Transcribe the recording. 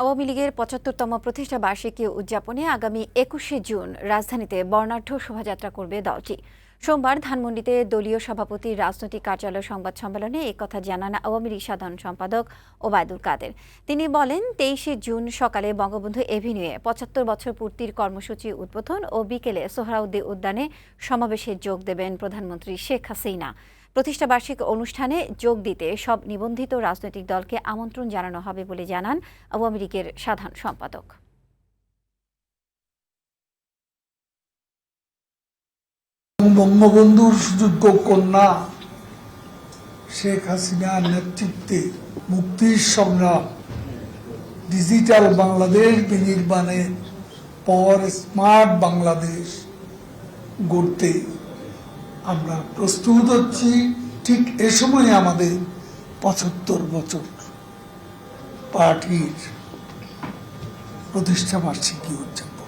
আওয়ামী লীগের পঁচাত্তরতম প্রতিষ্ঠা বার্ষিকী উদযাপনে আগামী একুশে জুন রাজধানীতে বর্ণাঢ্য শোভাযাত্রা করবে দলটি। সোমবার ধানমন্ডিতে দলীয় সভাপতির রাজনৈতিক কার্যালয় সংবাদ সম্মেলনে কথা জানান আওয়ামী লীগ সাধারণ সম্পাদক ওবায়দুল কাদের। তিনি বলেন, তেইশে জুন সকালে বঙ্গবন্ধু এভিনিউয়ে পঁচাত্তর বছর পূর্তির কর্মসূচি উদ্বোধন ও বিকেলে সোহরাউদ্দি উদ্যানে সমাবেশে যোগ দেবেন প্রধানমন্ত্রী শেখ হাসিনা। প্রতিষ্ঠা বার্ষিক অনুষ্ঠানে যোগ দিতে সব নিবন্ধিত রাজনৈতিক দলকে আমন্ত্রণ জানানো হবে বলে জানান আওয়ামী লীগের সাধারণ সম্পাদক। বঙ্গবন্ধুর সুযোগ্য কন্যা শেখ হাসিনার নেতৃত্বে মুক্তির সংগ্রাম, ডিজিটাল বাংলাদেশ বিনির্মাণের পর স্মার্ট বাংলাদেশ গড়তে আমরা প্রস্তুত হচ্ছি ঠিক এ সময় আমাদের পঁচাত্তর বছর পার্টির প্রতিষ্ঠা বার্ষিকী উদযাপন।